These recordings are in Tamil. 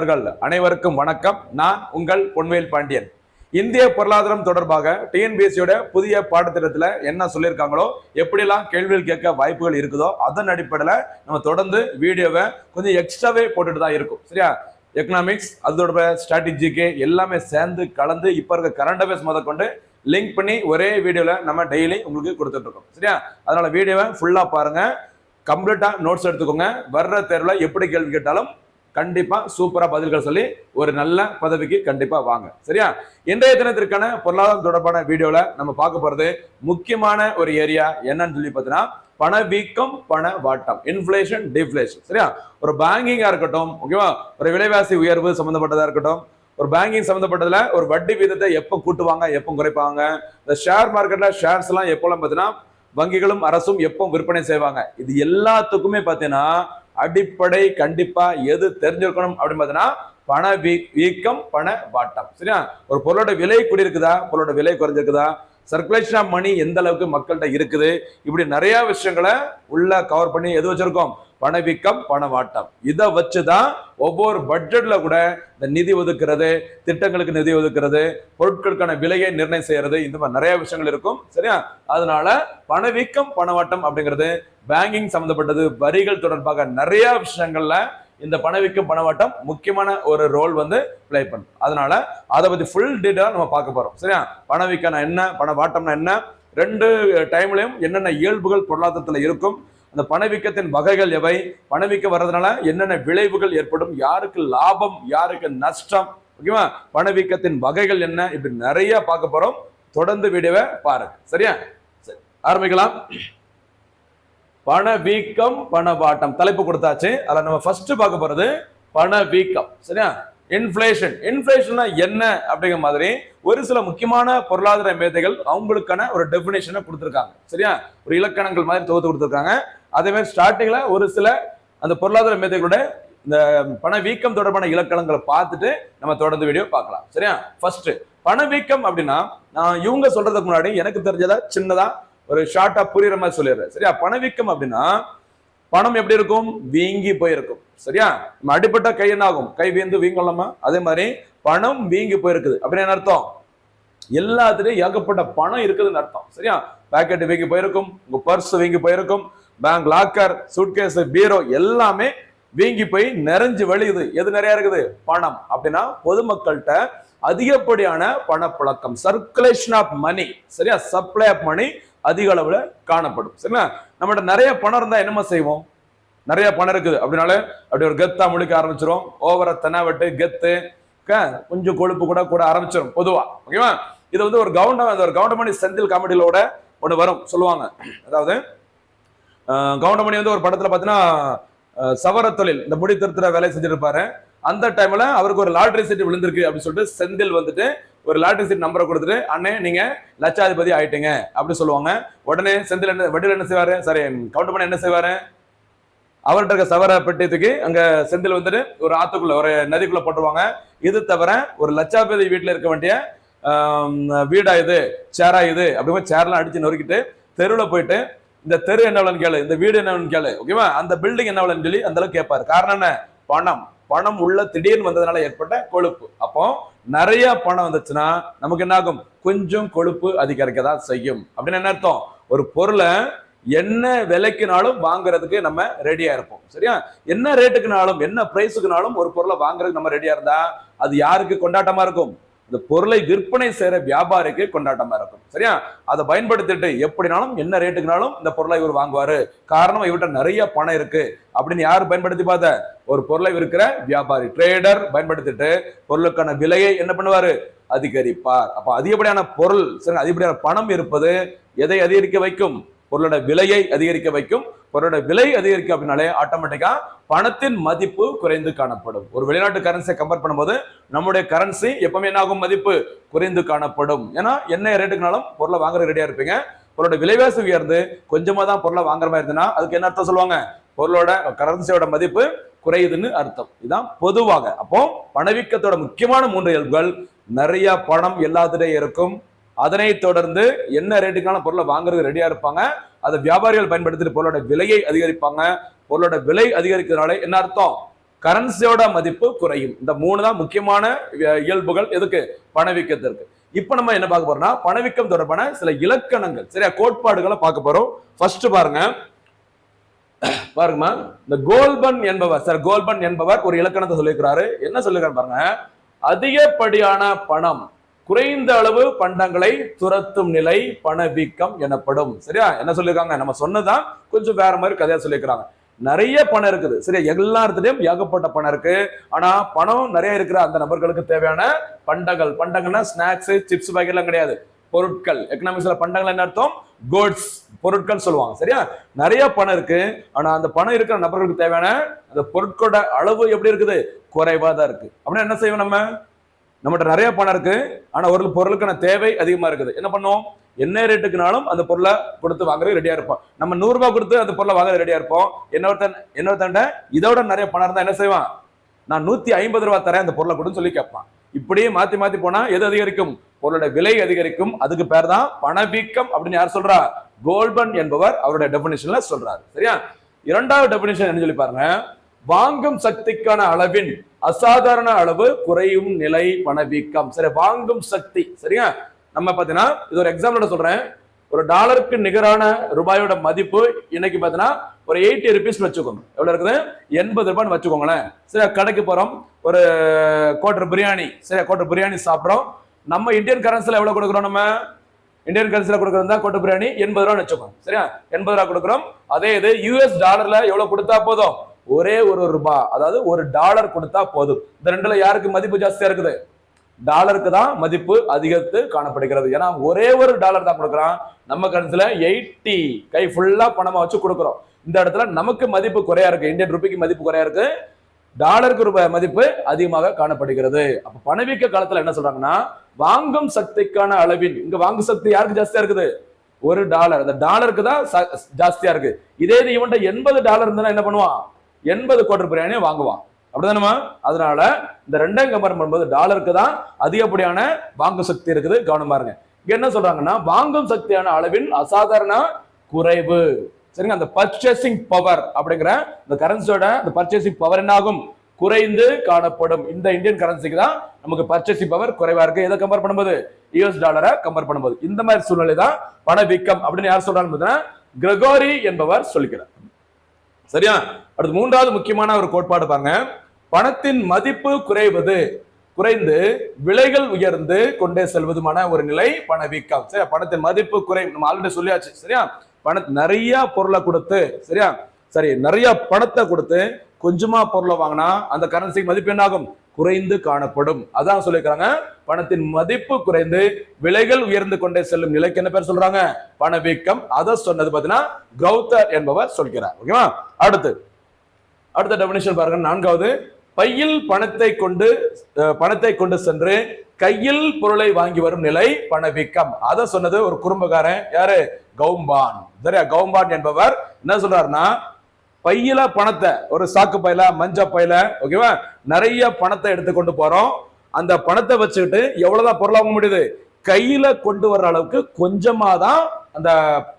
நண்பர்கள் அனைவருக்கும் வணக்கம். நான் உங்கள் பொன்வேல் பாண்டியன். இந்திய பொருளாதாரம் தொடர்பாக டிஎன்பிஎஸ்சியோட புதிய பாடத்திட்டத்தில் என்ன சொல்லியிருக்காங்களோ எப்படிலாம் கேள்விகள் கேட்க வாய்ப்புகள் இருக்குதோ அதன் அடிப்படையில் நம்ம தொடர்ந்து வீடியோவை கொஞ்சம் எக்ஸ்ட்ராவே போட்டுட்டு தான் இருக்கும். சரியா? எக்கனாமிக்ஸ் அதோட ஸ்ட்ராட்டஜிக்கு எல்லாமே சேர்ந்து கலந்து இப்போ இருக்க கரண்ட் அஃபேர்ஸ் முதற்கொண்டு லிங்க் பண்ணி ஒரே வீடியோவில் நம்ம டெய்லி உங்களுக்கு கொடுத்துட்டு இருக்கோம். சரியா? அதனால வீடியோவை ஃபுல்லா பாருங்க. கம்ப்ளீட்டா நோட்ஸ் எடுத்துக்கோங்க. வர்ற தேர்வில் எப்படி கேள்வி கேட்டாலும் கண்டிப்பாக சூப்பராக பதில்கள் சொல்லி ஒரு நல்ல பதவிக்கு கண்டிப்பாக வாங்க. சரியா? இன்றைய தினத்திற்கான பொருளாதாரம் தொடர்பான வீடியோவில் நம்ம பார்க்க போகிறது முக்கியமான ஒரு ஏரியா என்னன்னு சொல்லி பார்த்தீங்கன்னா பணவீக்கம் பண வாட்டம் இன்ஃபிளேஷன் டிஃப்ளேஷன் சரியா? ஒரு பேங்கிங்காக இருக்கட்டும் ஓகேவா ஒரு விலைவாசி உயர்வு சம்மந்தப்பட்டதாக இருக்கட்டும் ஒரு பேங்கிங் சம்மந்தப்பட்டதில் ஒரு வட்டி வீதத்தை எப்போ கூட்டுவாங்க எப்போ குறைப்பாங்க இந்த ஷேர் மார்க்கெட்ல ஷேர்ஸ் எல்லாம் எப்போலாம் பார்த்தீங்கன்னா வங்கிகளும் அரசும் எப்போ விற்பனை செய்வாங்க? இது எல்லாத்துக்குமே பார்த்தீங்கன்னா அடிப்படை கண்டிப்பா எது தெரிஞ்சிருக்கணும் அப்படின்னு பார்த்தீங்கன்னா பண வீ வீக்கம் பண வாட்டம். சரியா? ஒரு பொருளோட விலை கூடியிருக்குதா? பொருளோட விலை குறைஞ்சிருக்குதா? சர்க்குலேஷன் ஆஃப் மணி எந்த அளவுக்கு மக்கள்கிட்ட இருக்குது? இப்படி நிறைய விஷயங்களை உள்ள கவர் பண்ணி எது வச்சிருக்கோம்? பணவீக்கம் பணவாட்டம் இதை வச்சுதான் ஒவ்வொரு பட்ஜெட்ல கூட இந்த நிதி ஒதுக்கிறது திட்டங்களுக்கு நிதி ஒதுக்கிறது பொருட்களுக்கான விலையை நிர்ணயம் செய்யறது இந்த மாதிரி நிறைய விஷயங்கள் இருக்கும். சரியா? அதனால பணவீக்கம் பணவாட்டம் அப்படிங்கிறது பேங்கிங் சம்மந்தப்பட்டது வரிகள் தொடர்பாக நிறைய விஷயங்கள்ல இந்த பணவீக்கம் பணவாட்டம் முக்கியமான ஒரு ரோல் வந்து பிளே பண்ணும். அதனால அதை பத்தி ஃபுல் டீட்டெயிலாக நம்ம பார்க்க போறோம். சரியா? பணவீக்கம்னா என்ன பணவாட்டம்னா என்ன? ரெண்டு டைம்லையும் என்னென்ன இயல்புகள் பொருளாதாரத்தில் இருக்கும்? அந்த பணவீக்கத்தின் வகைகள் எவை? பணவீக்கம் வர்றதுனால என்னென்ன விளைவுகள் ஏற்படும்? யாருக்கு லாபம் யாருக்கு நஷ்டம்? ஓகேவா பணவீக்கத்தின் வகைகள் என்ன? இப்படி நிறைய பார்க்க போறோம். தொடர்ந்து வீடியோவை பாருங்க. சரியா? சரி ஆரம்பிக்கலாம். பணவீக்கம் பணவாட்டம். தலைப்பு கொடுத்தாச்சு. அதில் நம்ம ஃபர்ஸ்ட் பார்க்க போறது பணவீக்கம். சரியா? இன்ஃபிளேஷன் இன்ஃபிளேஷன்னா என்ன அப்படிங்கிற மாதிரி ஒரு சில முக்கியமான பொருளாதார மேதைகள் அவங்களுக்கான ஒரு டெபினேஷனை கொடுத்துருக்காங்க. சரியா? ஒரு இலக்கணங்கள் மாதிரி தொகுத்து கொடுத்துருக்காங்க. அதே மாதிரி ஸ்டார்டிங்ல ஒரு சில அந்த பொருளாதார மேதைகளோட இந்த பணவீக்கம் தொடர்பான இலக்கணங்களை பார்த்துட்டு நம்ம தொடர்ந்து வீடியோ பார்க்கலாம். சரியா? ஃபர்ஸ்ட் பணவீக்கம் அப்படின்னா நான் இவங்க சொல்றதுக்கு முன்னாடி எனக்கு தெரிஞ்சதா சின்னதா ஒரு ஷார்ட்டா புரியுற மாதிரி சொல்லிடுறேன். சரியா? பணவீக்கம் அப்படின்னா பணம் எப்படி இருக்கும்? வீங்கி போயிருக்கும். சரியா? நம்ம அடிப்பட்ட கை என்ன ஆகும்? கை வீந்து வீங்கலாமா? அதே மாதிரி பணம் வீங்கி போயிருக்குது. அப்படின்னு அர்த்தம்? எல்லாத்துலயும் ஏகப்பட்ட பணம் இருக்குதுன்னு அர்த்தம். சரியா? பேக்கெட் வீங்கி போயிருக்கும். உங்க பர்ஸ் வீங்கி போயிருக்கும். பேங்க் லாக்கர் சூட்கேஸ் பீரோ எல்லாமே வீங்கி போய் நிறைஞ்சு வழியுது. எது நிறைய இருக்குது? பணம். அப்படின்னா பொதுமக்கள்கிட்ட அதிகப்படியான பணப்புழக்கம். சர்க்குலேஷன் ஆஃப் மணி சரியா? சப்ளை ஆஃப் மணி அதிக அளவில் காணப்படும். சரிங்களா? நம்மகிட்ட நிறைய பணம் இருந்தால் என்னமா செய்வோம்? நிறைய பணம் இருக்குது. அப்படின்னால அப்படி ஒரு கெத்தா முழிக்க ஆரம்பிச்சிடும் ஓவர தெனாவட்டு கெத்து கொஞ்சம் கொழுப்பு கூட கூட ஆரம்பிச்சிடும் பொதுவா. ஓகேவா? இது வந்து ஒரு கவுண்டம் ஒரு கவுண்டமணி செந்தில் காமெடியிலோட ஒன்று வரும். சொல்லுவாங்க. அதாவது கவுண்டமணி வந்து ஒரு படத்தில் பார்த்தீங்கன்னா சவர தொழில் இந்த முடி திருத்துற வேலையை செஞ்சுட்டு இருப்பாரு அந்த டைம்ல அவருக்கு ஒரு லாட்ரி சீட்டு விழுந்திருக்கு அப்படின்னு சொல்லிட்டு செந்தில் வந்துட்டு ஒரு லாட்டரி சீட் நம்பரை கொடுத்துட்டு அண்ணே நீங்க லட்சாதிபதி ஆயிட்டீங்க அப்படின்னு சொல்லுவாங்க. உடனே செந்தில் என்ன வடிவில் என்ன செய்வாரு? சாரி பண்ண என்ன செய்வாரு? அவர்கிட்ட இருக்க சவர பெட்டியத்துக்கு அங்க செந்தில் வந்துட்டு ஒரு ஆத்துக்குள்ள ஒரு நதிக்குள்ள போட்டுருவாங்க. இது தவிர ஒரு லட்சாதிபதி வீட்டுல இருக்க வேண்டிய வீடா இது சேரா இது அப்படி சேர்லாம் அடிச்சு நொறுக்கிட்டு தெருவில் போயிட்டு இந்த தெரு என்ன கேளு இந்த வீடு என்ன கேளு ஓகேவா அந்த பில்டிங் என்ன விலைன்னு சொல்லி அந்த அளவுக்கு கேட்பாரு காரணம் என்ன? பணம். பணம் உள்ள திடீர்னு வந்ததுனால ஏற்பட்ட கொழுப்பு. அப்போ நிறைய பணம் வந்துச்சுன்னா நமக்கு என்ன ஆகும் கொஞ்சம் கொழுப்பு அதிகரிக்க தான் செய்யும். அப்படின்னு என்ன அர்த்தம்? ஒரு பொருளை என்ன விலைக்குனாலும் வாங்குறதுக்கு நம்ம ரெடியா இருப்போம். சரியா? என்ன ரேட்டுக்குனாலும் என்ன பிரைஸுக்குனாலும் ஒரு பொருளை வாங்குறதுக்கு நம்ம ரெடியா இருந்தா அது யாருக்கு கொண்டாட்டமா இருக்கும்? இந்த பொருளை விற்பனை செய்யற வியாபாரிக்கு கொண்டாட்டமா இருக்கும். சரியா? அதை பயன்படுத்திட்டு எப்படினாலும் என்ன ரேட்டுக்குனாலும் இந்த பொருளை இவர் வாங்குவாரு. காரணம் இவர்கிட்ட நிறைய பணம் இருக்கு. அப்படின்னு யார் பயன்படுத்தி பார்த்த? ஒரு பொருளை விற்கிற வியாபாரி ட்ரேடர் பயன்படுத்திட்டு பொருளுக்கான விலையை என்ன பண்ணுவாரு? அதிகரிப்பார். அப்ப அதிகப்படியான பொருள் சரி அதிகப்படியான பணம் இருப்பது எதை அதிகரிக்க வைக்கும்? பொருளோட விலையை அதிகரிக்க வைக்கும். பொருளோட விலை அதிகரிக்க அப்படின்னாலே ஆட்டோமேட்டிக்கா பணத்தின் மதிப்பு குறைந்து காணப்படும். ஒரு வெளிநாட்டு கரன்சியை கம்பேர் பண்ணும்போது நம்முடைய கரன்சி எப்பவுமே என்ன ஆகும் மதிப்பு குறைந்து காணப்படும். ஏன்னா என்ன ரேட்டுக்குனாலும் பொருளை வாங்குற ரெடியா இருப்பீங்க. பொருளோட விலைவாசி உயர்ந்து கொஞ்சமா தான் பொருளை வாங்குற மாதிரி இருந்ததுன்னா அதுக்கு என்ன அர்த்தம் சொல்லுவாங்க? பொருளோட கரன்சியோட மதிப்பு குறையுதுன்னு அர்த்தம். இதுதான் பொதுவாக. அப்போ பணவீக்கத்தோட முக்கியமான மூன்று இயல்புகள் நிறைய பணம் எல்லாத்துடையும் இருக்கும். அதனை தொடர்ந்து என்ன ரேட்டுக்கான பொருளை வாங்குறது ரெடியா இருப்பாங்க? அதை வியாபாரிகள் பயன்படுத்திட்டு பொருளோட விலையை அதிகரிப்பாங்க. பொருளோட விலை அதிகரிக்கிறதுனால என்ன அர்த்தம்? கரன்சியோட மதிப்பு குறையும். இந்த மூணு தான் முக்கியமான இயல்புகள் எதுக்கு? பணவீக்கத்திற்கு. இப்ப நம்ம என்ன பார்க்க போறோம்னா பணவீக்கம் தொடர்பான சில இலக்கணங்கள் சரியா? கோட்பாடுகளை பார்க்க போறோம். ஃபர்ஸ்ட் பாருங்க. பாருங்கம்மா. இந்த கோல்பன் என்பவர் சார் கோல்பன் என்பவர் ஒரு இலக்கணத்தை சொல்லியிருக்கிறாரு. என்ன சொல்லிருக்காரு பாருங்க? அதிகப்படியான பணம். குறைந்த அளவு பண்டங்களை துரத்தும் நிலை பணவீக்கம் எனப்படும். சரியா? என்ன சொல்லியிருக்காங்க நம்ம சொன்னதான் கொஞ்சம் வேற மாதிரி கதையா சொல்லியிருக்கிறாங்க நிறைய பணம் இருக்குது. சரியா? எல்லாத்துலயும் ஏகப்பட்ட பணம் இருக்கு. ஆனா பணம் நிறைய இருக்கிற அந்த நபர்களுக்கு தேவையான பண்டங்கள். பண்டங்கள்னா ஸ்நாக்ஸ் சிப்ஸ் வகைகள்லாம் கிடையாது. பொருட்கள். எக்கனாமிக்ஸ்ல பண்டங்கள் என்ன அர்த்தம்? கோட்ஸ் பொருட்கள் சொல்லுவாங்க. சரியா? நிறைய பணம் இருக்கு. ஆனா அந்த பணம் இருக்கிற நபர்களுக்கு தேவையான அந்த பொருட்களோட அளவு எப்படி இருக்குது? குறைவா தான் இருக்கு. அப்படின்னா என்ன செய்வோம் நம்ம? நம்மகிட்ட நிறைய பணம் இருக்கு. ஆனா ஒரு பொருளுக்கான தேவை அதிகமா இருக்குது. என்ன பண்ணுவோம் என்ன ரேட்டுக்குனாலும் அந்த பொருளை கொடுத்து வாங்குறது ரெடியா இருப்போம். நம்ம நூறு ரூபாய் கொடுத்து அந்த பொருளை வாங்குறது ரெடியா இருப்போம். இன்னொருத்தன் இன்னொருத்தன்ட்ட இதோட நிறைய பணம் இருந்தா என்ன செய்வான்? நான் நூத்தி ஐம்பது ரூபாய் தரேன் அந்த பொருளை கொடுன்னு சொல்லி கேட்பான். இப்படியே மாத்தி மாத்தி போனா எது அதிகரிக்கும்? பொருளோட விலை அதிகரிக்கும். அதுக்கு பேர் தான் பணவீக்கம் அப்படின்னு யார் சொல்றா? கோல்பன் என்பவர் அவருடைய டெபினிஷன்ல சொல்றாரு. சரியா? இரண்டாவது டெபினிஷன் என்ன சொல்லி பாருங்க. வாங்கும் சக்திக்கான அளவின் அசாதாரண அளவு குறையும் நிலை பணவீக்கம். சரி வாங்கும் சக்தி. சரியா? நம்ம பார்த்தீங்கன்னா இது ஒரு எக்ஸாம்பிளோட சொல்றேன். ஒரு டாலருக்கு நிகரான ரூபாயோட மதிப்பு இன்னைக்கு பார்த்தீங்கன்னா ஒரு எயிட்டி ருபீஸ் வச்சுக்கோங்க. எவ்வளோ இருக்குது? எண்பது ரூபான்னு வச்சுக்கோங்களேன். சரி கடைக்கு போகிறோம் ஒரு கோட்டர் பிரியாணி. சரி கோட்டர் பிரியாணி சாப்பிட்றோம். நம்ம இந்தியன் கரன்சியில் எவ்வளோ கொடுக்குறோம் நம்ம? இந்தியன் கரன்சியில் கொடுக்குறது தான் கோட்டர் பிரியாணி எண்பது ரூபான்னு வச்சுக்கோங்க. சரியா? எண்பது ரூபா கொடுக்குறோம். அதே இது யூஎஸ் டாலரில் எவ்வளோ கொடுத்தா போதும்? ஒரே ஒரு ரூபாய் அதாவது ஒரு டாலர் கொடுத்தா போதும். இந்த ரெண்டுல யாருக்கு மதிப்பு ஜாஸ்தியா இருக்குது? டாலருக்கு தான் மதிப்பு அதிகத்து காணப்படுகிறது. ஏன்னா ஒரே ஒரு டாலர் தான் கொடுக்குறான். நம்ம கரன்சில எயிட்டி கை ஃபுல்லா பணமா வச்சு கொடுக்குறோம். இந்த இடத்துல நமக்கு மதிப்பு குறையா இருக்கு. இந்தியன் ரூபிக்கு மதிப்பு குறையா இருக்கு. டாலருக்கு ரூபாய் மதிப்பு அதிகமாக காணப்படுகிறது. அப்ப பணவீக்க காலத்துல என்ன சொல்றாங்கன்னா வாங்கும் சக்திக்கான அளவின் இங்க வாங்கும் சக்தி யாருக்கு ஜாஸ்தியா இருக்குது? ஒரு டாலர் அந்த டாலருக்கு தான் ஜாஸ்தியா இருக்கு. இதே இது இவன்ட்ட எண்பது டாலர் இருந்தா என்ன பண்ணுவான்? எண்பது கோட்டர் பிரியாணியை வாங்குவான். அப்படிதானமா அதனால இந்த ரெண்டையும் கம்பேர் பண்ணும்போது டாலருக்கு தான் அதிகப்படியான வாங்கும் சக்தி இருக்குது. கவனமா இருங்க. இங்க என்ன சொல்றாங்கன்னா வாங்கும் சக்தியான அளவின் அசாதாரண குறைவு. சரிங்க? அந்த பர்ச்சேசிங் பவர் அப்படிங்கிற இந்த கரன்சியோட அந்த பர்ச்சேசிங் பவர் என்ன ஆகும் குறைந்து காணப்படும். இந்த இந்தியன் கரன்சிக்கு தான் நமக்கு பர்ச்சேசிங் பவர் குறைவா இருக்கு. எதை கம்பேர் பண்ணும்போது? யூஎஸ் டாலரை கம்பேர் பண்ணும்போது. இந்த மாதிரி சூழ்நிலை தான் பணவீக்கம் அப்படின்னு யார் சொல்றாங்க பார்த்தீங்கன்னா கிரகோரி என்பவர் சொல்லிக்கிறார் சரியா? அடுத்து மூன்றாவது முக்கியமான ஒரு கோட்பாடு பாருங்க. பணத்தின் மதிப்பு குறைவது. குறைந்து விலைகள் உயர்ந்து கொண்டே செல்வதுமான ஒரு நிலை பணவீக்கம். சரியா? பணத்தின் மதிப்பு குறை நம்ம ஆல்ரெடி சொல்லியாச்சு. சரியா? பண நிறைய பொருளை கொடுத்து சரியா? சரி நிறைய பணத்தை கொடுத்து கொஞ்சமா பொருளை வாங்கினா அந்த கரன்சி மதிப்பு என்னாகும்? குறைந்து காணப்படும். அதான் சொல்லியிருக்கிறாங்க. பணத்தின் மதிப்பு குறைந்து விலைகள் உயர்ந்து கொண்டே செல்லும் நிலைக்கு என்ன பேர் சொல்றாங்க? பணவீக்கம். அதை சொன்னது பார்த்தீங்கன்னா கௌதர் என்பவர் சொல்கிறார். ஓகேவா அடுத்து. அடுத்த டெபினேஷன் பாருங்க. நான்காவது. பையில் பணத்தை கொண்டு பணத்தை கொண்டு சென்று கையில் பொருளை வாங்கி வரும் நிலை பணவீக்கம். அதை சொன்னது ஒரு குடும்பக்காரன் யாரு? கவும்பான் சரியா? கவும்பான் என்பவர் என்ன சொல்றாருன்னா பையில பணத்தை ஒரு சாக்கு பையில மஞ்ச பையில ஓகேவா நிறைய பணத்தை எடுத்துக்கொண்டு போறோம். அந்த பணத்தை வச்சுக்கிட்டு எவ்வளவுதான் பொருள் வாங்க முடியுது? கையில கொண்டு வர்ற அளவுக்கு கொஞ்சமா தான் அந்த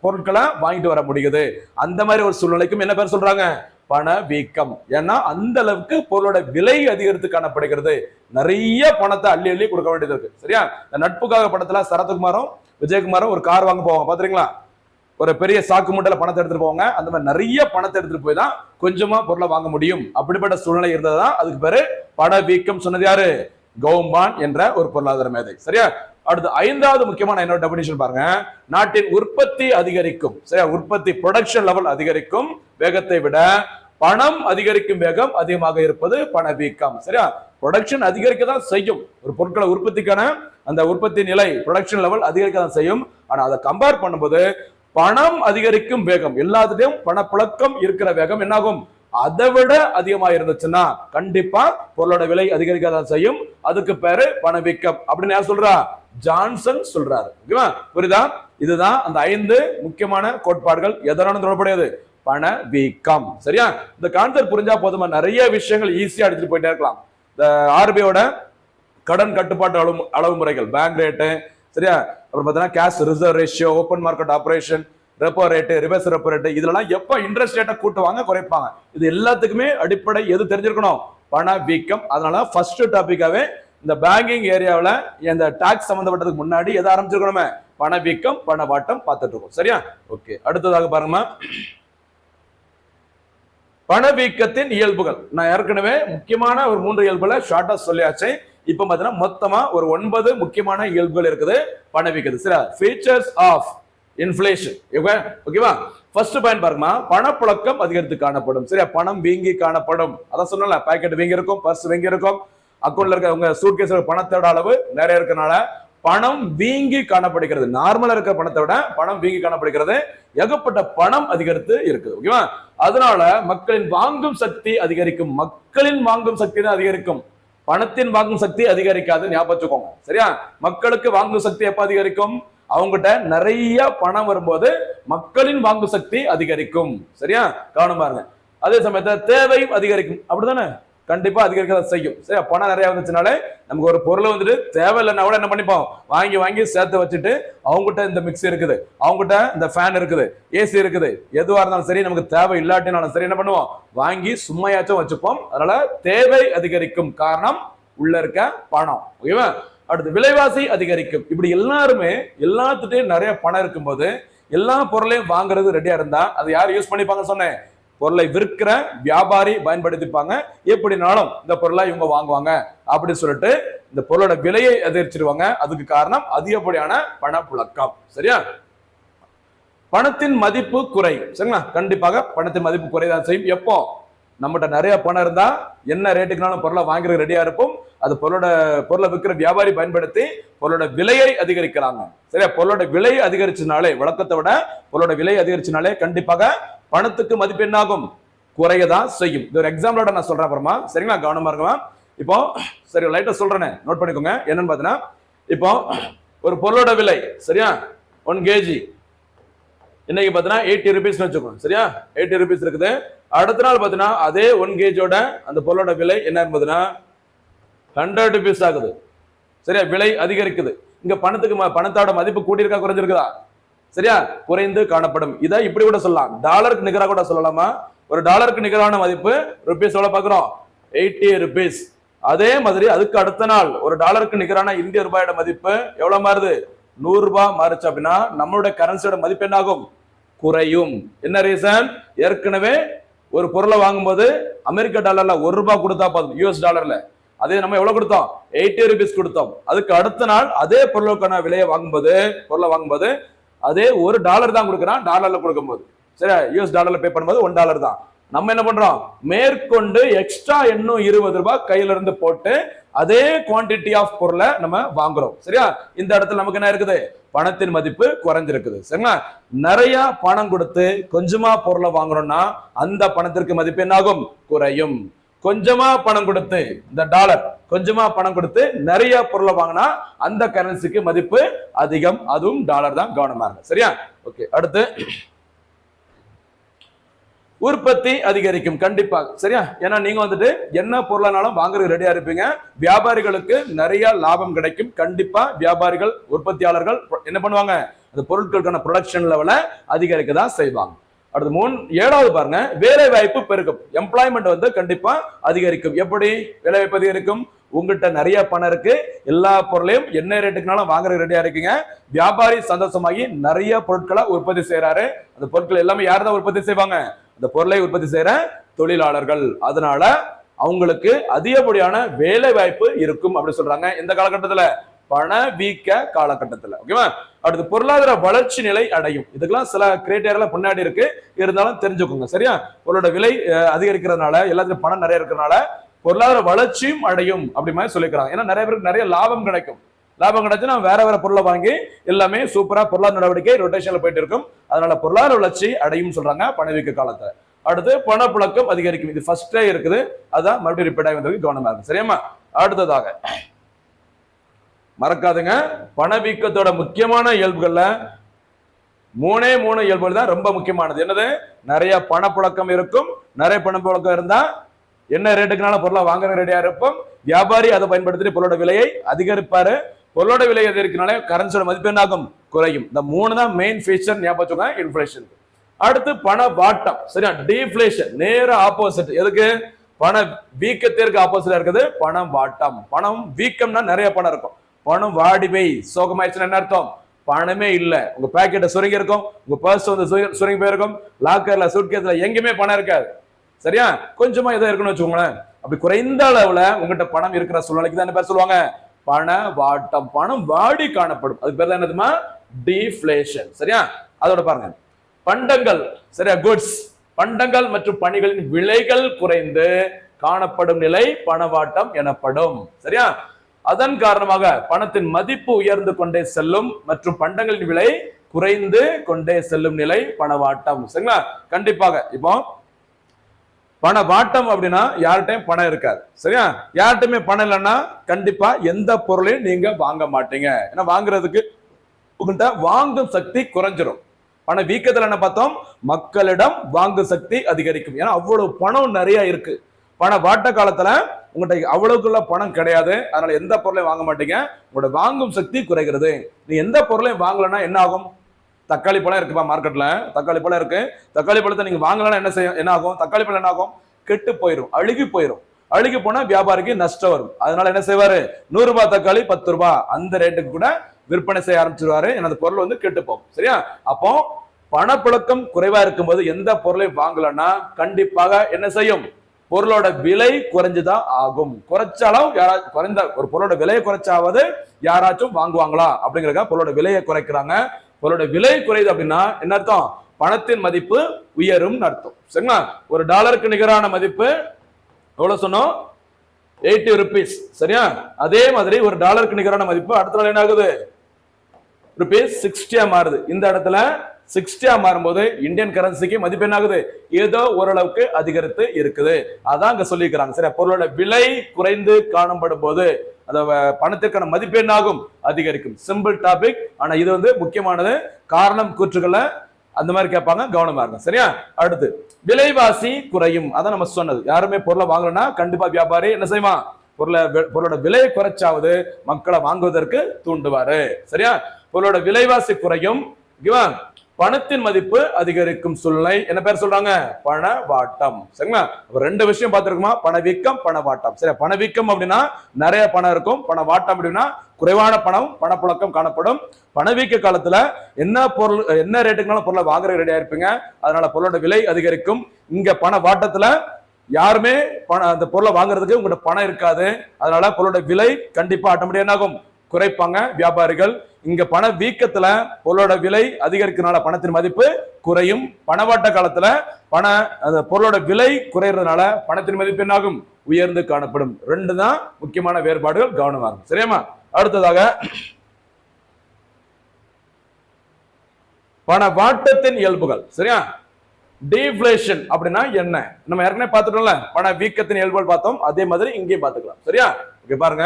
பொருட்களை வாங்கிட்டு வர முடியுது. அந்த மாதிரி ஒரு சூழ்நிலைக்கும் என்ன பேர் சொல்றாங்க? பண வீக்கம். ஏன்னா அந்த அளவுக்கு பொருளோட விலை அதிகரித்து காணப்படுகிறது நிறைய பணத்தை அள்ளி அள்ளி கொடுக்க வேண்டியது இருக்கு. சரியா? இந்த நட்புக்காக படத்துல சரத்குமாரும் விஜயகுமாரும் ஒரு கார் வாங்க போவாங்க. பாத்துறீங்களா? ஒரு பெரிய சாக்கு மூட்டையில பணத்தை எடுத்துட்டு போவாங்க. அந்த மாதிரி நிறைய பணத்தை எடுத்துட்டு போய் தான் கொஞ்சமா பொருளை வாங்க முடியும். அப்படிப்பட்ட சூழ்நிலை இருந்ததுதான். அதுக்கு பேரு பணவீக்கம் சொன்னது யாரு? கௌமான் என்ற ஒரு பொருளாதார மேதை. சரியா? அடுத்து ஐந்தாவது முக்கியமான என்னோட டெபினிஷன் பாருங்க. நாட்டின் உற்பத்தி அதிகரிக்கும். சரியா? உற்பத்தி ப்ரொடக்ஷன் லெவல் அதிகரிக்கும். வேகத்தை விட பணம் அதிகரிக்கும் வேகம் அதிகமாக இருப்பது பணவீக்கம் சரியா? ப்ரொடக்ஷன் அதிகரிக்க தான் செய்யும். ஒரு பொருட்களை உற்பத்திக்கான அந்த உற்பத்தி நிலை ப்ரொடக்ஷன் லெவல் அதிகரிக்க தான் செய்யும். ஆனா அதை கம்பேர் பண்ணும்போது பணம் அதிகரிக்கும் வேகம் எல்லாத்துலயும் பணப்புழக்கம் இருக்கிற வேகம் என்னாகும்? அதை விட அதிகமா இருந்துச்சுன்னா கண்டிப்பா பொருளோட விலை அதிகரிக்க தான் செய்யும். அதுக்கு பேரு பணவீக்கம். அப்படின்னு யார் சொல்றா? ஜான்சன் சொல்றாரு. ஓகேவா? புரியுதா? இதுதான் அந்த ஐந்து முக்கியமான கோட்பாடுகள். எதனால தொடர்புடையது? பணவீக்கம். சரியா? இந்த கான்செப்ட் புரிஞ்சா போதுமா? நிறைய விஷயங்கள் ஈஸியா எடுத்துட்டு போயிட்டே இருக்கலாம். இந்த ஆர்பிஐயோட கடன் கட்டுப்பாட்டு அளவு அளவு முறைகள் பேங்க் ரேட்டு சரியா? அப்புறம் பார்த்தீங்கன்னா cash reserve ratio open market operation repo rate reverse repo rate இதெல்லாம் எப்போ இன்ட்ரெஸ்ட் ரேட்டை கூட்டுவாங்க குறைப்பாங்க. இது எல்லாத்துக்குமே அடிப்படை எது தெரிஞ்சிருக்கணும்? பண வீக்கம். அதனால ஃபர்ஸ்ட் டாபிக்காவே இந்த பேங்கிங் ஏரியாவில் இந்த டாக்ஸ் சம்மந்தப்பட்டதுக்கு முன்னாடி எதை ஆரம்பிச்சிருக்கணுமே? பண வீக்கம் பணவாட்டம் பார்த்துட்டு இருக்கோம். சரியா? ஓகே அடுத்ததாக பாருங்கம்மா. பணவீக்கத்தின் இயல்புகள். நான் ஏற்கனவே முக்கியமான ஒரு மூன்று இயல்புல ஷார்ட்டா சொல்லியாச்சு. இப்ப பாத்தீங்கன்னா மொத்தமா ஒரு ஒன்பது முக்கியமான இயல்புகள் இருக்குது. பணவீக்கத்து சரியா? ஃபீச்சர்ஸ் ஆஃப் இன்ஃபிளேஷன் ஓகேவா ஃபர்ஸ்ட் பாயிண்ட் பாருங்கம்மா. பணப்புழக்கம் அதிகரித்து காணப்படும். சரியா? பணம் வீங்கி காணப்படும். அதான் சொன்னல பாக்கெட் வீங்கி இருக்கும் பர்ஸ் வீங்கி இருக்கும் அக்கௌண்ட்ல இருக்க உங்க சூட்கேஸ் பணத்தோட அளவு நிறைய இருக்கனால பணம் வீங்கி காணப்படுகிறது. நார்மலா இருக்கிற பணத்தை விட பணம் வீங்கி காணப்படுகிறது. ஏகப்பட்ட பணம் அதிகரித்து இருக்குது. ஓகேவா அதனால மக்களின் வாங்கும் சக்தி அதிகரிக்கும். மக்களின் வாங்கும் சக்தி தான் அதிகரிக்கும். பணத்தின் வாங்கும் சக்தி அதிகரிக்காது ஞாபகம் வச்சுக்கோங்க. சரியா? மக்களுக்கு வாங்கும் சக்தி எப்ப அதிகரிக்கும்? அவங்ககிட்ட நிறைய பணம் வரும்போது மக்களின் வாங்கு சக்தி அதிகரிக்கும். சரியா? கவனம் பாருங்க. அதே சமயத்துல தேவையும் அதிகரிக்கும். அப்படிதானே கண்டிப்பா அதிகரிக்க செய்யும். சரியா? பணம் நிறைய வந்துச்சுனாலே நமக்கு ஒரு பொருளை வந்துட்டு தேவையில்லைன்னா கூட என்ன பண்ணிப்போம்? வாங்கி வாங்கி சேர்த்து வச்சுட்டு அவங்ககிட்ட இந்த மிக்ஸி இருக்குது. அவங்ககிட்ட இந்த ஃபேன் இருக்குது. ஏசி இருக்குது. எதுவாக இருந்தாலும் சரி நமக்கு தேவை இல்லாட்டினாலும் சரி என்ன பண்ணுவோம்? வாங்கி சும்மையாச்சும் வச்சுப்போம். அதனால தேவை அதிகரிக்கும் காரணம் உள்ள இருக்க பணம். ஓகேவா? அடுத்து விலைவாசி அதிகரிக்கும். இப்படி எல்லாருமே எல்லாத்துட்டையும் நிறைய பணம் இருக்கும்போது எல்லா பொருளையும் வாங்குறது ரெடியா இருந்தா அதை யார் யூஸ் பண்ணிப்பாங்க சொன்னேன். பொருளை விற்கிற வியாபாரி பயன்படுத்திப்பாங்க. எப்படினாலும் இந்த பொருளை இவங்க வாங்குவாங்க அப்படின்னு சொல்லிட்டு இந்த பொருளோட விலையை அதிகரிச்சிருவாங்க அதுக்கு காரணம் அதிகப்படியான பணப்புழக்கம். சரியா? பணத்தின் மதிப்பு குறை. சரிங்களா? கண்டிப்பாக பணத்தின் மதிப்பு குறைதான் செய்யும். எப்போ? நம்மகிட்ட நிறைய பணம் இருந்தா என்ன ரேட்டுக்குனாலும் பொருளை வாங்குறது ரெடியா இருப்போம். அது பொருளோட பொருளை விற்கிற வியாபாரி பயன்படுத்தி பொருளோட விலையை அதிகரிக்கிறாங்க சரியா? பொருளோட விலை அதிகரிச்சனாலே வழக்கத்தை விட பொருளோட விலை அதிகரிச்சனாலே கண்டிப்பாக பணத்துக்கு மதிப்பு என்னாகும்? குறையதான் செய்யும். இது ஒரு எக்ஸாம்பிளோட நான் சொல்றேன் அப்புறமா. சரிங்களா? கவனமா இருக்கலாம் இப்போ சரி லைட்டா சொல்றேனே. நோட் பண்ணிக்கோங்க. என்னன்னு பாத்தீங்கன்னா இப்போ ஒரு பொருளோட விலை சரியா? ஒன் கேஜி இன்னைக்கு பார்த்தீங்கன்னா எயிட்டி ருபீஸ்னு வச்சுக்கோங்க. சரியா? எயிட்டி ருபீஸ் இருக்குது. அடுத்த நாள் பார்த்தீங்கன்னா அதே ஒன் கேஜோட அந்த பொருளோட விலை என்ன பார்த்தீங்கன்னா ஹண்ட்ரட் ருபீஸ் ஆகுது. சரியா? விலை அதிகரிக்குது. இங்க பணத்துக்கு ம- பணத்தோட மதிப்பு கூட்டியிருக்கா குறைஞ்சிருக்குதா? சரியா? குறைந்து காணப்படும். இதை இப்படி கூட சொல்லலாம். டாலருக்கு நிகராக கூட சொல்லலாமா? ஒரு டாலருக்கு நிகரான மதிப்பு ருபீஸ் எவ்வளவு பார்க்குறோம். எயிட்டி ருபீஸ் அதே மாதிரி அதுக்கு அடுத்த நாள் ஒரு டாலருக்கு நிகரான இந்திய ரூபாயோட மதிப்பு எவ்வளவு மாறுது? நூறு ரூபாய் மாறுச்சு அப்படின்னா நம்மளுடைய கரன்சியோட மதிப்பு என்னாகும்? குறையும். என்ன ரீசன் ஏற்கனவே ஒரு பொருளை வாங்கும்போது அமெரிக்க டாலர்ல ஒரு ரூபாய் கொடுத்தா போதும். யூஎஸ் டாலர்ல அதே நம்ம எவ்வளவு கொடுத்தோம்? எயிட்டி ருபீஸ் கொடுத்தோம். அதுக்கு அடுத்த நாள் அதே பொருளுக்கான விலையை வாங்கும்போது பொருளை வாங்கும்போது அதே ஒரு டாலர் தான் கொடுக்குறான் டாலர்ல கொடுக்கும்போது. சரியா? யூஎஸ் டாலர்ல பே பண்ணும்போது ஒன் டாலர் தான். நம்ம என்ன பண்றோம்? மேற்கொண்டு எக்ஸ்ட்ரா இன்னும் இருபது ரூபாய் கையில இருந்து போட்டு அதே குவாண்டிட்டி ஆஃப் பொருளை நம்ம வாங்குறோம். சரியா? இந்த இடத்துல நமக்கு என்ன இருக்குது? பணத்தின் மதிப்பு குறைஞ்சிருக்குது. சரிங்களா? நிறைய பணம் கொடுத்து கொஞ்சமா பொருளை வாங்குறோம்னா அந்த பணத்திற்கு மதிப்பு என்னாகும்? குறையும். கொஞ்சமா பணம் கொடுத்து இந்த டாலர் கொஞ்சமா பணம் கொடுத்து நிறைய பொருளை வாங்கினா அந்த கரன்சிக்கு மதிப்பு அதிகம். அதுவும் டாலர் தான் கவனமா இருக்கு சரியா? ஓகே அடுத்து உற்பத்தி அதிகரிக்கும். கண்டிப்பாக. சரியா? ஏன்னா நீங்க வந்துட்டு என்ன பொருளானாலும் வாங்குறதுக்கு ரெடியா இருப்பீங்க. வியாபாரிகளுக்கு நிறைய லாபம் கிடைக்கும். கண்டிப்பா வியாபாரிகள் உற்பத்தியாளர்கள் என்ன பண்ணுவாங்க? அந்த பொருட்களுக்கான ப்ரொடக்ஷன் லெவலை அதிகரிக்க தான் செய்வாங்க. அடுத்து மூணு ஏழாவது பாருங்க. வேலை வாய்ப்பு பெருக்கும் எம்ப்ளாய்மெண்ட் வந்து கண்டிப்பா அதிகரிக்கும். எப்படி? வேலை வாய்ப்பு அதிகரிக்கும். உங்ககிட்ட நிறைய பணம் இருக்கு. எல்லா பொருளையும் என்ன ரேட்டுக்குனாலும் வாங்குறது ரெடியா இருக்கீங்க. வியாபாரி சந்தோஷமாகி நிறைய பொருட்களை உற்பத்தி செய்யறாரு அந்த பொருட்கள் எல்லாமே யார் தான் உற்பத்தி செய்வாங்க? இந்த பொருளை உற்பத்தி செய்யற தொழிலாளர்கள். அதனால அவங்களுக்கு அதிகப்படியான வேலை வாய்ப்பு இருக்கும் அப்படின்னு சொல்றாங்க. இந்த காலகட்டத்துல பண வீக்க காலகட்டத்துல. ஓகேவா அடுத்து பொருளாதார வளர்ச்சி நிலை அடையும். இதுக்கெல்லாம் சில கிரைட்டேரியா பின்னாடி இருக்கு. இருந்தாலும் தெரிஞ்சுக்கோங்க. சரியா? பொருளோட விலை அதிகரிக்கிறதுனால எல்லாத்துக்கும் பணம் நிறைய இருக்கிறதுனால பொருளாதார வளர்ச்சியும் அடையும். அப்படி மாதிரி சொல்லிக்கிறாங்க. ஏன்னா நிறைய பேருக்கு நிறைய லாபம் கிடைக்கும். லாபம் கிடைச்சுன்னா வேற வேற பொருளை வாங்கி எல்லாமே சூப்பரா பொருளாதார நடவடிக்கை ரொட்டேஷன்ல போயிட்டு இருக்கும். அதனால பொருளாதார வளர்ச்சி அடையும் சொல்றாங்க பணவீக்க காலத்துல அடுத்து பணப்புழக்கம் அதிகரிக்கும். இது ஃபர்ஸ்டே இருக்குது. அதான் மறுபடியும் ரிப்பீட் ஆகி வந்திருக்கு கவனமா இருக்கும் சரியாமா அடுத்ததாக. மறக்காதுங்க. பணவீக்கத்தோட முக்கியமான இயல்புகள்ல மூணே மூணு இயல்புகள் தான் ரொம்ப முக்கியமானது. என்னது? நிறைய பணப்புழக்கம் இருக்கும். நிறைய பணப்புழக்கம் இருந்தா என்ன ரேட்டுக்குனால பொருளை வாங்குற ரெடியா இருப்போம். வியாபாரி அதை பயன்படுத்தி பொருளோட விலையை அதிகரிப்பாரு. பொருளோட விலை அதிகரிக்கனாலே கரன்சியோட மதிப்பு என்ன ஆகும் குறையும். இந்த மூணு தான் மெயின் ஃபீச்சர் ஞாபகம் இன்ஃபிளேஷன் அடுத்து பண வாட்டம். சரியா? டீஃப்ளேஷன் நேர ஆப்போசிட் எதுக்கு? பண வீக்கத்திற்கு ஆப்போசிட்டா இருக்குது. பணம் வாட்டம். பணம் வீக்கம்னா நிறைய பணம் இருக்கும். பணம் வாடி போய் சோகமாயிடுச்சுன்னா என்ன அர்த்தம்? பணமே இல்ல. உங்க பேக்கெட்டை சுருங்கி இருக்கும். உங்க பர்ஸ் வந்து சுருங்கி போயிருக்கும். லாக்கர்ல சூட்கேஸ்ல எங்கேயுமே பணம் இருக்காது. சரியா? கொஞ்சமா ஏதோ இருக்குன்னு வச்சுக்கோங்களேன். அப்படி குறைந்த அளவுல உங்ககிட்ட பணம் இருக்கிற சூழ்நிலைக்கு தான் என்ன பேர் சொல்லுவாங்க. பண வாட்டம் பணம் வாடி காணப்படும். அதுக்கு பேர் தான் என்னதுமா டீஃப்ளேஷன் சரியா? அதோட பாருங்க. பண்டங்கள் சரியா? குட்ஸ் பண்டங்கள் மற்றும் பணிகளின் விலைகள் குறைந்து காணப்படும் நிலை பணவாட்டம் எனப்படும். சரியா? அதன் காரணமாக பணத்தின் மதிப்பு உயர்ந்து கொண்டே செல்லும் மற்றும் பண்டங்களின் விலை குறைந்து கொண்டே செல்லும் நிலை பணவாட்டம் சரிங்களா? கண்டிப்பாக. இப்போ பண வாட்டம் அப்படின்னா யார்கிட்டயும் பணம் இருக்காது. சரியா? யார்கிட்டயுமே பணம் இல்லைன்னா கண்டிப்பா எந்த பொருளையும் நீங்க வாங்க மாட்டீங்க. ஏன்னா வாங்குறதுக்கு உங்கள்கிட்ட வாங்கும் சக்தி குறைஞ்சிரும். பண வீக்கத்தில் என்ன பார்த்தோம்? மக்களிடம் வாங்கும் சக்தி அதிகரிக்கும். ஏன்னா அவ்வளவு பணம் நிறைய இருக்கு. பண வாட்ட காலத்துல உங்கள்கிட்ட அவ்வளவுக்குள்ள பணம் கிடையாது. அதனால எந்த பொருளையும் வாங்க மாட்டீங்க. உங்களோட வாங்கும் சக்தி குறைகிறது. நீ எந்த பொருளையும் வாங்கலைன்னா என்ன ஆகும்? தக்காளி பழம் இருக்குப்பா மார்க்கெட்ல. தக்காளி பழம் இருக்கு. தக்காளி பழத்தை நீங்க வாங்கலன்னா என்ன செய்யும் என்ன ஆகும்? தக்காளி பழம் என்ன ஆகும்? கெட்டு போயிடும் அழுகி போயிடும் அழுகி போனா வியாபாரிக்கு நஷ்டம் வரும். அதனால என்ன செய்வாரு? நூறு ரூபாய் தக்காளி பத்து ரூபாய். அந்த ரேட்டுக்கு கூட விற்பனை செய்ய ஆரம்பிச்சிருவாரு. எனது பொருள் வந்து கெட்டு போகும். சரியா? அப்போ பணப்புழக்கம் குறைவா இருக்கும்போது எந்த பொருளையும் வாங்கலன்னா கண்டிப்பாக என்ன செய்யும்? பொருளோட விலை குறைஞ்சுதான் ஆகும். குறைச்சாலும் யாராச்சும் குறைந்த ஒரு பொருளோட விலையை குறைச்சாவது யாராச்சும் வாங்குவாங்களா? அப்படிங்கிறக்க பொருளோட விலையை குறைக்கிறாங்க. உங்களோட விலை குறையுது அப்படின்னா என்ன அர்த்தம்? பணத்தின் மதிப்பு உயரும் அர்த்தம். சரிங்களா? ஒரு டாலருக்கு நிகரான மதிப்பு எவ்வளவு சொன்னோம்? எயிட்டி ருபீஸ் சரியா? அதே மாதிரி ஒரு டாலருக்கு நிகரான மதிப்பு அடுத்த நாள் என்ன ஆகுது? ருபீஸ் சிக்ஸ்டியா மாறுது. இந்த இடத்துல சிக்ஸ்டியா மாறும்போது இந்தியன் கரன்சிக்கு மதிப்பு என்ன ஆகுது ஏதோ ஓரளவுக்கு அதிகரித்து இருக்குது. அதான் அங்க சொல்லியிருக்கிறாங்க. சரி பொருளோட விலை குறைந்து காணப்படும் போது அந்த வ- பணத்திற்கான மதிப்பு ஆகும் அதிகரிக்கும். சிம்பிள் டாபிக் ஆனா இது வந்து முக்கியமானது. காரணம் கூற்றுகளை அந்த மாதிரி கேட்பாங்க. கவனமா இருக்கும் சரியா? அடுத்து விலைவாசி குறையும். அதான் நம்ம சொன்னது. யாருமே பொருளை வாங்கலன்னா கண்டிப்பா வியாபாரி என்ன செய்வான்? பொருளை பொருளோட விலையை குறைச்சாவது மக்களை வாங்குவதற்கு தூண்டுவாரு. சரியா? பொருளோட விலைவாசி குறையும். பணத்தின் மதிப்பு அதிகரிக்கும் சூழ்நிலை. என்ன பேர் சொல்றாங்க? பணவாட்டம். சரிங்களா? அப்ப ரெண்டு விஷயம் பார்த்துருக்கோமா? பணவீக்கம் பணவாட்டம். சரி பணவீக்கம் அப்படின்னா நிறைய பணம் இருக்கும். பணவாட்டம் அப்படின்னா குறைவான பணம் பணப்புழக்கம் காணப்படும். பணவீக்க காலத்துல என்ன பொருள் என்ன ரேட்டுக்குனாலும் பொருளை வாங்குற ரெடியா இருப்பீங்க அதனால பொருளோட விலை அதிகரிக்கும். இங்க பண வாட்டத்துல யாருமே பணம் அந்த பொருளை வாங்குறதுக்கு உங்கள்ட்ட பணம் இருக்காது. அதனால பொருளோட விலை கண்டிப்பா ஆட்டோமேட்டிக் என்னாகும்? குறைப்பாங்க. வியாபாரிகள் இங்க பண வீக்கத்துல பொருளோட விலை அதிகரிக்கிறதுனால பணத்தின் மதிப்பு குறையும். பணவாட்ட காலத்துல பண அந்த பொருளோட விலை குறையறதுனால பணத்தின் மதிப்பு என்னாகும்? உயர்ந்து காணப்படும். ரெண்டு தான் முக்கியமான வேறுபாடுகள் கவனமாகும் சரியாமா அடுத்ததாக பண வாட்டத்தின் இயல்புகள். சரியா? டீஃப்ளேஷன் அப்படின்னா என்ன? நம்ம ஏற்கனவே பார்த்துட்டோம்ல பண வீக்கத்தின் இயல்புகள் பார்த்தோம். அதே மாதிரி இங்கேயும் பார்த்துக்கலாம். சரியா? ஓகே பாருங்க.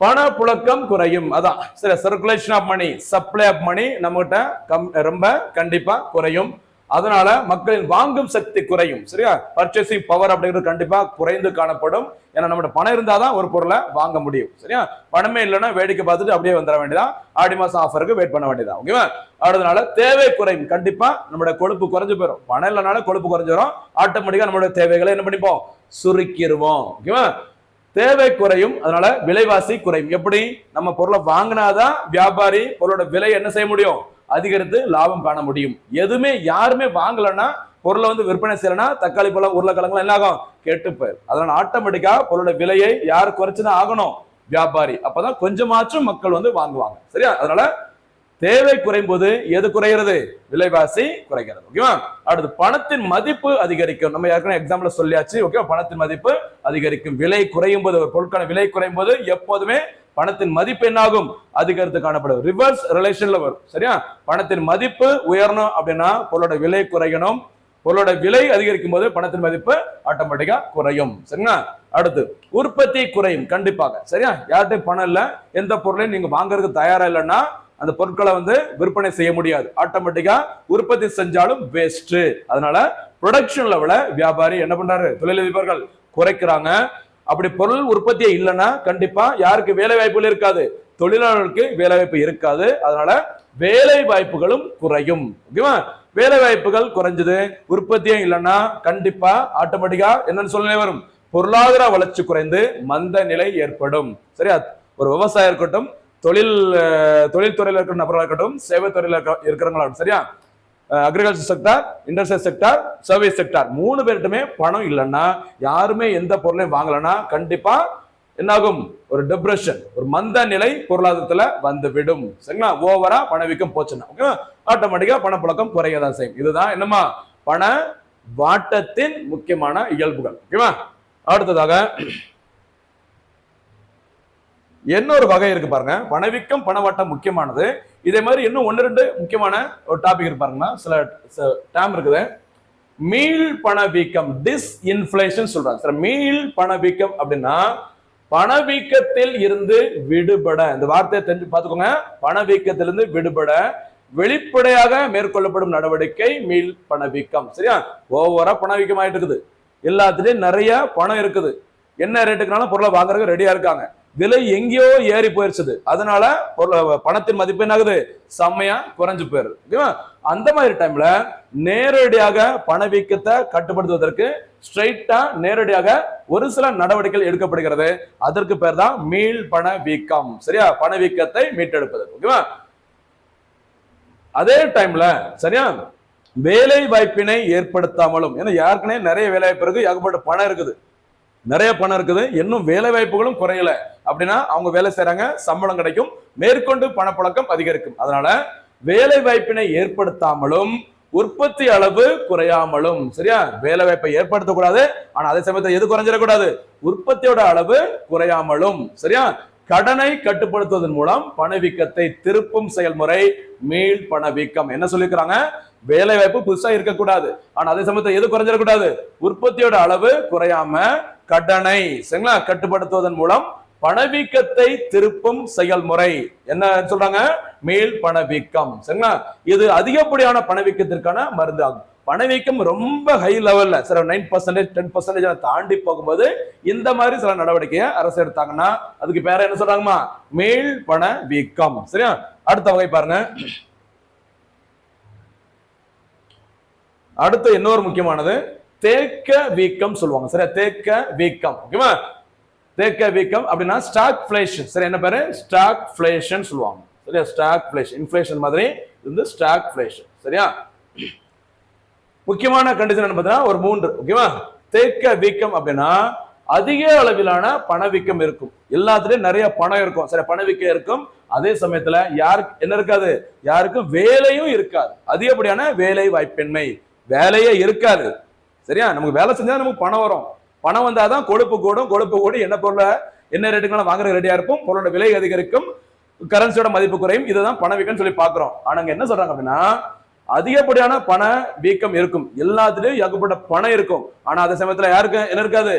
பணப்புழக்கம் குறையும். அதான். சரி circulation of money supply of money நம்மகிட்ட கம் ரொம்ப கண்டிப்பா குறையும். அதனால மக்களின் வாங்கும் சக்தி குறையும். சரியா? பர்ச்சேசிங் பவர் அப்படிங்கிறது கண்டிப்பா குறைந்து காணப்படும். ஏன்னா நம்மகிட்ட பணம் இருந்தாதான் ஒரு பொருளை வாங்க முடியும். சரியா? பணமே இல்லைன்னா வேடிக்கை பார்த்துட்டு அப்படியே வந்துட வேண்டியதான் ஆடி மாசம் ஆஃபருக்கு வெயிட் பண்ண வேண்டியதான் ஓகேவா அதனால தேவை குறையும். கண்டிப்பா நம்மளோட கொழுப்பு குறைஞ்சு போயிடும் பணம் இல்லைனாலும் கொழுப்பு குறைஞ்சு ஆட்டோமேட்டிக்காக ஆட்டோமேட்டிக்கா நம்மளோட தேவைகளை என்ன பண்ணிப்போம்? சுருக்கிடுவோம் ஓகேவா தேவை குறையும் அதனால விலைவாசி குறையும். எப்படி? நம்ம பொருளை வாங்கினாதான் வியாபாரி பொருளோட விலை என்ன செய்ய முடியும்? அதிகரித்து லாபம் காண முடியும். எதுவுமே யாருமே வாங்கலைன்னா பொருளை வந்து விற்பனை செய்யலைன்னா தக்காளி பழம் உருளைக்கிழங்குலாம் என்ன ஆகும்? கெட்டு போயிடும் அதனால ஆட்டோமேட்டிக்கா பொருளோட விலையை யார் குறைச்சுதான் ஆகணும்? வியாபாரி. அப்பதான் கொஞ்சமாச்சும் மக்கள் வந்து வாங்குவாங்க. சரியா? அதனால தேவை குறையும் போது எது குறைகிறது? விலைவாசி குறைகிறது ஓகேவா அடுத்து பணத்தின் மதிப்பு அதிகரிக்கும். நம்ம ஏற்கனவே எக்ஸாம்பிள் சொல்லியாச்சு ஓகேவா பணத்தின் மதிப்பு அதிகரிக்கும். விலை குறையும் போது ஒரு பொருட்கான விலை குறையும் போது எப்போதுமே பணத்தின் மதிப்பு என்னாகும்? அதிகரித்து காணப்படும். ரிவர்ஸ் ரிலேஷன்ல வரும் சரியா? பணத்தின் மதிப்பு உயரணும் அப்படின்னா பொருளோட விலை குறையணும். பொருளோட விலை அதிகரிக்கும் போது பணத்தின் மதிப்பு ஆட்டோமேட்டிக்கா குறையும் சரிங்களா? அடுத்து உற்பத்தி குறையும் கண்டிப்பாக சரியா? யார்கிட்டையும் பணம் இல்ல எந்த பொருளையும் நீங்க வாங்குறதுக்கு தயாரா இல்லைன்னா அந்த பொருட்களை வந்து விற்பனை செய்ய முடியாது. ஆட்டோமேட்டிக்கா உற்பத்தி செஞ்சாலும் வேஸ்ட் அதனால ப்ரொடக்ஷன் லெவல வியாபாரி என்ன பண்றாரு? தொழிலதிபர்கள் குறைக்கிறாங்க. அப்படி பொருள் உற்பத்தியே இல்லைன்னா கண்டிப்பா யாருக்கு வேலை வாய்ப்புகள் இருக்காது. தொழிலாளர்களுக்கு வேலை வாய்ப்பு இருக்காது. அதனால வேலை வாய்ப்புகளும் குறையும். ஓகேவா வேலை வாய்ப்புகள் குறைஞ்சது உற்பத்தியே இல்லைன்னா கண்டிப்பா ஆட்டோமேட்டிக்கா என்னன்னு சொல்லி வரும். பொருளாதார வளர்ச்சி குறைந்து மந்த நிலை ஏற்படும். சரியா? ஒரு விவசாயம் இருக்கட்டும் தொழில் தொழில்துறையில் இருக்கிற நபர்களாக இருக்கட்டும் சேவை துறையில் இருக்க- இருக்கிறவங்களாகட்டும் சரியா? Agriculture sector industrial sector service sector மூணு பேர்கிட்டமே பணம் இல்லைன்னா யாருமே எந்த பொருளையும் வாங்கலைன்னா கண்டிப்பா என்னாகும்? ஒரு டிப்ரெஷன் ஒரு மந்த நிலை பொருளாதாரத்துல வந்து விடும் சரிங்களா ஓவரா பணவீக்கம் போச்சுன்னா ஓகேவா ஆட்டோமேட்டிக்கா பணப்புழக்கம் குறைய தான் செய்யும். இதுதான் என்னமா பண வாட்டத்தின் முக்கியமான இயல்புகள் ஓகேவா அடுத்ததாக இன்னொரு வகை இருக்கு பாருங்க. பணவீக்கம் பணவாட்டம் முக்கியமானது. இதே மாதிரி இன்னும் ஒன்று ரெண்டு முக்கியமான ஒரு டாபிக் இருக்கு பாருங்க சில டேம் இருக்குது. மீள் பணவீக்கம் டிஸ் இன்ஃபிளேஷன் சொல்றாங்க. சார் மீள் பணவீக்கம் அப்படின்னா பணவீக்கத்தில் இருந்து விடுபட. இந்த வார்த்தையை தெரிஞ்சு பார்த்துக்கோங்க. பணவீக்கத்திலிருந்து விடுபட வெளிப்படையாக மேற்கொள்ளப்படும் நடவடிக்கை மீள் பணவீக்கம். சரியா? ஓவரா பணவீக்கம் ஆயிட்டு இருக்குது. எல்லாத்துலயும் நிறைய பணம் இருக்குது. என்ன ரேட்டுக்குனாலும் பொருளை வாங்குறதுக்கு ரெடியா இருக்காங்க. விலை எங்கேயோ ஏறி போயிருச்சது. அதனால பணத்தின் மதிப்பு என்ன ஆகுது செம்மையா குறைஞ்சு போயிருது ஓகேவா? அந்த மாதிரி டைம்ல நேரடியாக பணவீக்கத்தை கட்டுப்படுத்துவதற்கு ஸ்ட்ரைட்டா நேரடியாக ஒரு சில நடவடிக்கைகள் எடுக்கப்படுகிறது. அதற்கு பேர் தான் மீள் பண வீக்கம். சரியா? பணவீக்கத்தை மீட்டெடுப்பது. ஓகேவா? அதே டைம்ல சரியா? வேலை வாய்ப்பினை ஏற்படுத்தாமலும் ஏன்னா யாருக்குனே நிறைய வேலை வாய்ப்பு இருக்கு. ஏகப்பட்ட பணம் இருக்குது. நிறைய பணம் இருக்குது. இன்னும் வேலை வாய்ப்புகளும் குறையல. அப்படின்னா அவங்க வேலை செய்யறாங்க சம்பளம் கிடைக்கும் மேற்கொண்டு பணப்பழக்கம் அதிகரிக்கும். அதனால வேலை வாய்ப்பினை ஏற்படுத்தாமலும் உற்பத்தி அளவு குறையாமலும் சரியா? வேலை வாய்ப்பை ஏற்படுத்தக்கூடாது. ஆனா அதே சமயத்தில் எது குறைஞ்சிடக்கூடாது? உற்பத்தியோட அளவு குறையாமலும் சரியா? கடனை கட்டுப்படுத்துவதன் மூலம் பணவீக்கத்தை திருப்பும் செயல்முறை மீள் பணவீக்கம் என்ன சொல்லியிருக்கிறாங்க? வேலை வாய்ப்பு புதுசா இருக்கக்கூடாது. ஆனா அதே சமயத்தில் எது குறைஞ்சிடக்கூடாது? உற்பத்தியோட அளவு குறையாம கடனை சரிங்களா? கட்டுப்படுத்துவதன் மூலம் பணவீக்கத்தை திருப்பும் செயல்முறை. என்ன சொல்றாங்க? மேல் பணவீக்கம் சரிங்களா? இது அதிகப்படியான பணவீக்கத்திற்கான மருந்து ஆகும். பணவீக்கம் ரொம்ப ஹை லெவல்ல சில நைன் பர்சன்டேஜ் டென் பர்சன்டேஜ் தாண்டி போகும்போது இந்த மாதிரி சில நடவடிக்கையை அரசு எடுத்தாங்கன்னா அதுக்கு பேர என்ன சொல்றாங்கம்மா? மேல் பண வீக்கம் சரியா? அடுத்த வகை பாருங்க. அடுத்து இன்னொரு முக்கியமானது. தேக்க வீக்கம் சொல்லுவாங்க. சரியா? தேக்க வீக்கம். ஓகேவா தேக்க வீக்கம் அப்படின்னா ஸ்டாக் ஃபிளேஷன் சரி என்ன பேரு? ஸ்டாக் ஃபிளேஷன் சொல்லுவாங்க. சரியா? ஸ்டாக் ஃபிளேஷன் இன்ஃபிளேஷன் மாதிரி இது வந்து ஸ்டாக் ஃபிளேஷன் சரியா? முக்கியமான கண்டிஷன் என்ன பார்த்தீங்கன்னா ஒரு மூன்று. ஓகேவா தேக்க வீக்கம் அப்படின்னா அதிக அளவிலான பணவீக்கம் இருக்கும். எல்லாத்துலயும் நிறைய பணம் இருக்கும். சரி பணவீக்கம் இருக்கும். அதே சமயத்துல யாருக்கு என்ன இருக்காது? யாருக்கும் வேலையும் இருக்காது. அதிகப்படியான வேலை வாய்ப்பின்மை. வேலையே இருக்காது. சரியா? நமக்கு வேலை செஞ்சா நமக்கு பணம் வரும். பணம் வந்தால் தான் கொழுப்பு கூடும். கொழுப்பு கூடி என்ன பொருளை என்ன ரேட்டுக்கெல்லாம் வாங்குற ரெடியா இருப்போம். பொருளோட விலை அதிகரிக்கும். கரன்சியோட மதிப்பு குறையும். இதுதான் பணவீக்கம்னு சொல்லி பார்க்குறோம். ஆனால் என்ன சொல்றாங்க அப்படின்னா அதிகப்படியான பண வீக்கம் இருக்கும். எல்லாத்துலயும் ஏகப்பட்ட பணம் இருக்கும். ஆனா அதே சமயத்துல யாருக்கு? என்ன இருக்காது?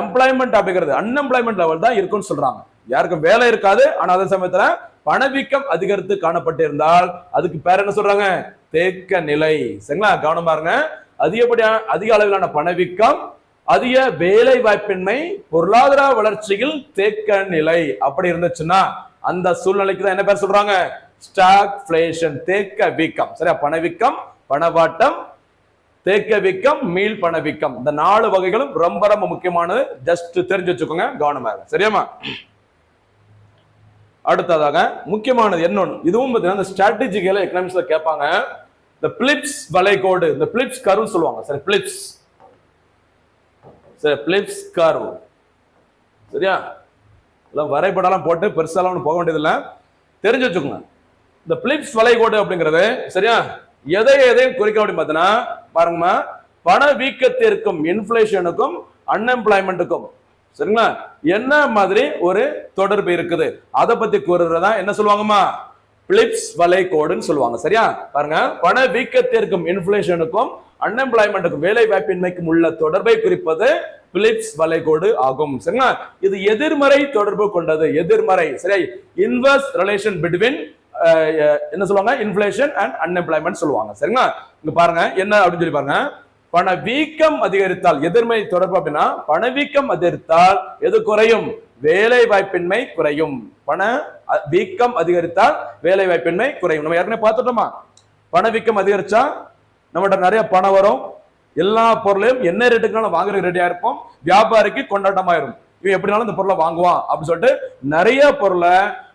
எம்ப்ளாய்மெண்ட் அப்படிங்கிறது அன்எம்ப்ளாய்மெண்ட் லெவல் தான் இருக்கும்னு சொல்றாங்க. யாருக்கும் வேலை இருக்காது. ஆனா அதே சமயத்துல பணவீக்கம் அதிகரித்து காணப்பட்டிருந்தால் அதுக்கு பேர் என்ன சொல்றாங்க? தேக்க நிலை. சரிங்களா? கவனம் பாருங்க அதிகப்படியான அதிக அளவிலான பணவீக்கம் அதிக வேலை வாய்ப்பின்மை பொருளாதார வளர்ச்சியில் தேக்க நிலை. அப்படி இருந்துச்சுன்னா அந்த சூழ்நிலைக்கு தான் என்ன பேர் சொல்றாங்க? ஸ்டாக்ஃபிளேஷன் தேக்க வீக்கம் சரியா? பணவீக்கம் பணவாட்டம் தேக்க வீக்கம் மீள் பணவீக்கம். இந்த நாலு வகைகளும் ரொம்ப ரொம்ப முக்கியமானது. ஜஸ்ட் தெரிஞ்சு வச்சுக்கோங்க கவனமா சரியாமா அடுத்ததாக முக்கியமானது என்னொன்னு இதுவும் பார்த்தீங்கன்னா இந்த ஸ்ட்ராட்டஜிக்கல எக்கனாமிக்ஸ்ல கேட்பாங்க. இந்த பிலிப்ஸ் வளைகோடு இந்த பிளிப்ஸ் கர்வ் சொல்லுவாங்க. சரி பிளிப்ஸ் சரி பிளிப்ஸ் கர்வ் சரியா? எல்லாம் வரைபடம்லாம் போட்டு பெருசாலாம் ஒன்றும் போக வேண்டியதில்லை. தெரிஞ்சு வச்சுக்கோங்க. இந்த பிளிப்ஸ் வளைகோடு அப்படிங்கிறது சரியா? எதை எதையும் குறிக்க அப்படின்னு பார்த்தீங்கன்னா பாருங்கம்மா. பண வீக்கத்திற்கும் இன்ஃபிளேஷனுக்கும் அன்எம்ப்ளாய்மெண்ட்டுக்கும் சரிங்களா? என்ன மாதிரி ஒரு தொடர்பு இருக்குது? அதை பத்தி கூறுறதா என்ன சொல்லுவாங்கம்மா? பிலிப்ஸ் வளைகோடுன்னு சொல்லுவாங்க சரியா? பாருங்க. பண வீக்கத்திற்கும் இன்ஃபிளேஷனுக்கும் அன்எம்ப்ளாய்மெண்ட்டுக்கும் வேலை வாய்ப்பின்மைக்கும் உள்ள தொடர்பை குறிப்பது பிலிப்ஸ் வளைகோடு ஆகும் சரிங்களா? இது எதிர்மறை தொடர்பு கொண்டது எதிர்மறை சரியா இன்வர்ஸ் ரிலேஷன் பிட்வீன் என்ன சொல்லுவாங்க? இன்ஃபிளேஷன் அண்ட் அன்எம்ப்ளாய்மெண்ட் சொல்லுவாங்க சரிங்களா? இங்க பாருங்க என்ன அப்படின்னு சொல்லி பாருங்க. பணவீக்கம் அதிகரித்தால் எதிர்மறை தொடர்பு அப்படின்னா பணவீக்கம் அதிகரித்தால் எது குறையும்? வேலை வாய்ப்பின்மை குறையும். பண வீக்கம் அதிகரித்தால் வேலை வாய்ப்பின்மை குறையும். நம்ம ஏற்கனவே பார்த்துட்டோமா? பணவீக்கம் அதிகரிச்சா நம்மகிட்ட நிறைய பணம் வரும். எல்லா பொருளையும் என்ன ரேட்டுக்குனாலும் வாங்குறதுக்கு ரெடியா இருப்போம். வியாபாரிக்கு கொண்டாட்டமாயிரும். இவன் எப்படினாலும் இந்த பொருளை வாங்குவான் அப்படின்னு சொல்லிட்டு நிறைய பொருளை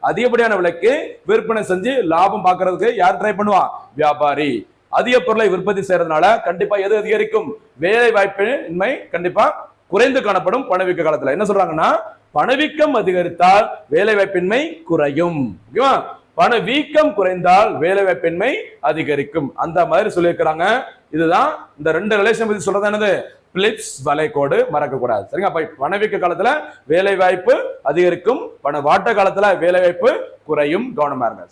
அதிகப்படியான விலைக்கு விற்பனை செஞ்சு லாபம் பார்க்கறதுக்கு யார் ட்ரை பண்ணுவான் வியாபாரி. அதிக பொருளை உற்பத்தி செய்யறதுனால கண்டிப்பா எது அதிகரிக்கும்? வேலை வாய்ப்பின்மை கண்டிப்பா குறைந்து காணப்படும் பணவீக்க காலத்துல. என்ன சொல்றாங்கன்னா பணவீக்கம் அதிகரித்தால் வேலைவாய்ப்பின்மை குறையும். ஓகேவா? பணவீக்கம் குறைந்தால் வேலைவாய்ப்பின்மை அதிகரிக்கும். அந்த மாதிரி சொல்லியிருக்கிறாங்க. இதுதான் இந்த ரெண்டு ரிலேஷன் பத்தி சொல்றது என்னது? பிளிப்ஸ் வளைகோடு மறக்க கூடாது சரிங்க அப்ப பணவீக்க காலத்துல வேலை வாய்ப்பு அதிகரிக்கும் பண வாட்ட காலத்துல வேலை வாய்ப்பு குறையும். கவனமா இருங்க.